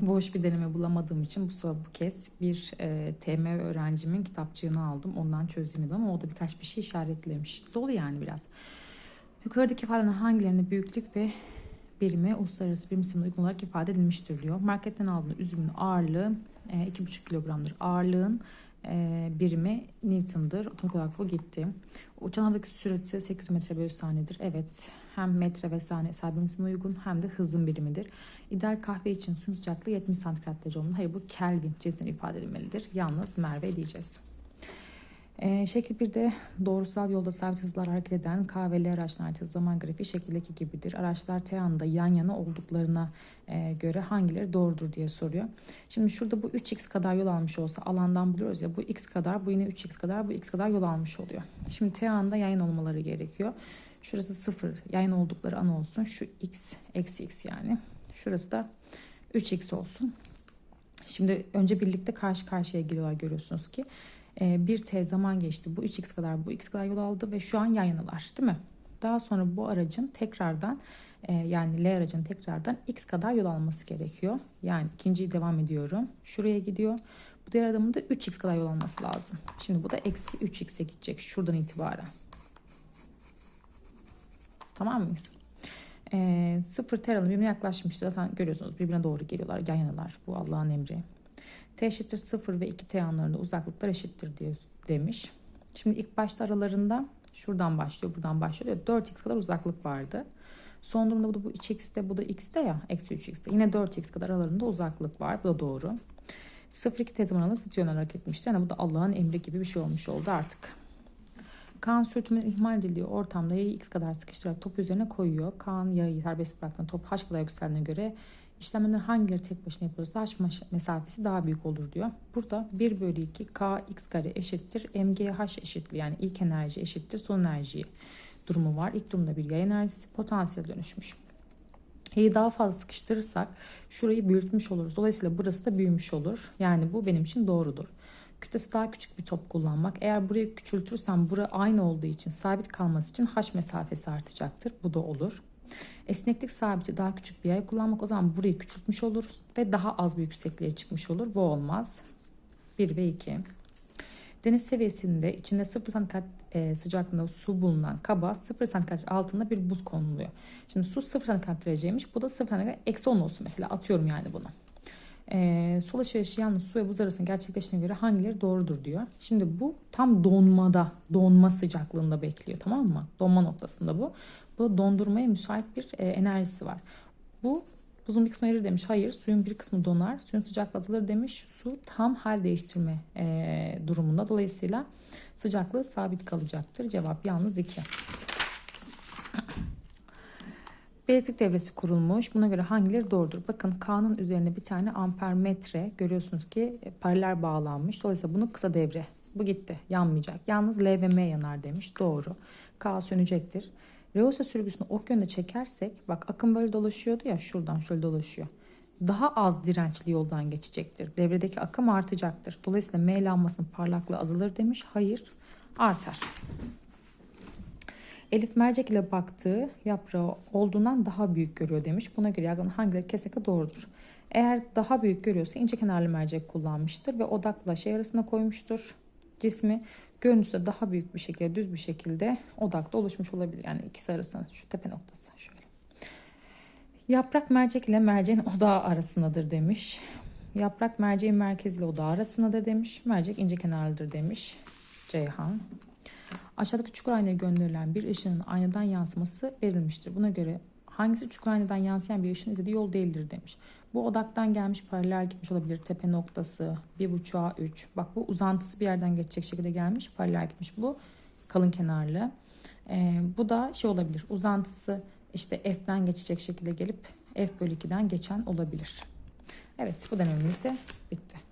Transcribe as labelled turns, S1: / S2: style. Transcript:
S1: boş bir deneme bulamadığım için bu bu kez bir e, TM öğrencimin kitapçığını aldım. Ondan çözeyim ama o da birkaç bir şey işaretlemiş. Dolu yani biraz. Yukarıdaki ifadelerin hangilerinde büyüklük ve birimi uluslararası birim sistemine uygun olarak ifade edilmiştir diyor. Marketten aldığında üzümün ağırlığı e, 2,5 kilogramdır. Ağırlığın e, birimi Newton'dır. Otomatik olarak bu gitti. Uçan havadaki sürati 800 metre bölü saniyedir. Evet hem metre ve saniye sahibimisine uygun hem de hızın birimidir. İdeal kahve için suyun sıcaklığı 70 santigrat derece olmalı. Hayır bu Kelvin cinsine ifade edilmelidir. Yalnız Merve diyeceğiz. Ee, şekil 1'de doğrusal yolda sabit hızlar hareket eden K ve L araçların hareket zaman grafiği şekildeki gibidir. Araçlar T anında yan yana olduklarına e, göre hangileri doğrudur diye soruyor. Şimdi şurada bu 3x kadar yol almış olsa alandan buluyoruz ya bu x kadar bu yine 3x kadar bu x kadar yol almış oluyor. Şimdi T anında yan yana olmaları gerekiyor. Şurası 0 yan oldukları an olsun. Şu x eksi x yani. Şurası da 3x olsun. Şimdi önce birlikte karşı karşıya geliyorlar görüyorsunuz ki. Ee, bir t zaman geçti. Bu 3x kadar bu x kadar yol aldı ve şu an yan yanalar değil mi? Daha sonra bu aracın tekrardan e, yani L aracın tekrardan x kadar yol alması gerekiyor. Yani ikinciyi devam ediyorum. Şuraya gidiyor. Bu diğer adamın da 3x kadar yol alması lazım. Şimdi bu da eksi 3x'e gidecek şuradan itibaren. Tamam mıyız? E, sıfır teralı birbirine yaklaşmıştı. Zaten görüyorsunuz birbirine doğru geliyorlar. Yan yanalar. Bu Allah'ın emri. Eşittir 0 ve 2 T anlarında uzaklıklar eşittir diye demiş. Şimdi ilk başta aralarında şuradan başlıyor, buradan başlıyor. 4x kadar uzaklık vardı. Son durumda bu da bu 3x'te, bu da x'te ya, eksi 3x'te. Yine 4x kadar aralarında uzaklık var. Bu da doğru. 0-2 T zaman aralığında sıt yönler hareket etmişti. Yani bu da Allah'ın emri gibi bir şey olmuş oldu artık. Kaan sürtünmenin ihmal edildiği ortamda yayı x kadar sıkıştırarak top üzerine koyuyor. Kaan yayı serbest bıraktığında top h kadar yükseldiğine göre işlemlerin hangileri tek başına yapılırsa h mesafesi daha büyük olur diyor. Burada 1 bölü 2 k x kare eşittir mgh eşitliği yani ilk enerji eşittir son enerji durumu var. İlk durumda bir yay enerjisi potansiyel dönüşmüş. Y'yi daha fazla sıkıştırırsak şurayı büyütmüş oluruz. Dolayısıyla burası da büyümüş olur. Yani bu benim için doğrudur. Kütlesi daha küçük bir top kullanmak. Eğer burayı küçültürsem bura aynı olduğu için sabit kalması için h mesafesi artacaktır. Bu da olur. Esneklik sabiti daha küçük bir yay kullanmak o zaman burayı küçültmüş oluruz ve daha az bir yüksekliğe çıkmış olur. Bu olmaz. 1 ve 2. Deniz seviyesinde içinde 0 santigrat e, sıcaklığında su bulunan kaba 0 santigrat altında bir buz konuluyor. Şimdi su 0 santigrat dereceymiş. Bu da 0 santigrat eksi 10 olsun mesela atıyorum yani bunu. E, su alışverişi yalnız su ve buz arasında gerçekleştiğine göre hangileri doğrudur diyor. Şimdi bu tam donmada, donma sıcaklığında bekliyor tamam mı? Donma noktasında bu. Bu dondurmaya müsait bir e, enerjisi var. Bu buzun bir kısmı erir demiş. Hayır suyun bir kısmı donar. Suyun sıcaklığı azalır demiş. Su tam hal değiştirme e, durumunda. Dolayısıyla sıcaklığı sabit kalacaktır. Cevap yalnız 2. Bir elektrik devresi kurulmuş. Buna göre hangileri doğrudur? Bakın K'nın üzerine bir tane amper metre görüyorsunuz ki e, paralel bağlanmış. Dolayısıyla bunu kısa devre. Bu gitti. Yanmayacak. Yalnız L ve M yanar demiş. Doğru. K sönecektir. Reosa sürgüsünü ok yönde çekersek bak akım böyle dolaşıyordu ya şuradan şöyle dolaşıyor. Daha az dirençli yoldan geçecektir. Devredeki akım artacaktır. Dolayısıyla M lambasının parlaklığı azalır demiş. Hayır artar. Elif mercek ile baktığı yaprağı olduğundan daha büyük görüyor demiş. Buna göre yargının hangileri kesinlikle doğrudur. Eğer daha büyük görüyorsa ince kenarlı mercek kullanmıştır ve odakla şey arasına koymuştur cismi. Görünüşte daha büyük bir şekilde düz bir şekilde odakta oluşmuş olabilir. Yani ikisi arasında şu tepe noktası şöyle. Yaprak mercek ile merceğin odağı arasındadır demiş. Yaprak merceğin merkez ile odağı arasındadır demiş. Mercek ince kenarlıdır demiş. Ceyhan. Aşağıdaki çukur aynaya gönderilen bir ışının aynadan yansıması verilmiştir. Buna göre hangisi çukur aynadan yansıyan bir ışın izlediği yol değildir demiş. Bu odaktan gelmiş paralel gitmiş olabilir. Tepe noktası 1.5'a 3. Bak bu uzantısı bir yerden geçecek şekilde gelmiş. Paralel gitmiş. Bu kalın kenarlı. Ee, bu da şey olabilir. Uzantısı işte F'den geçecek şekilde gelip F bölü 2'den geçen olabilir. Evet bu denememiz de bitti.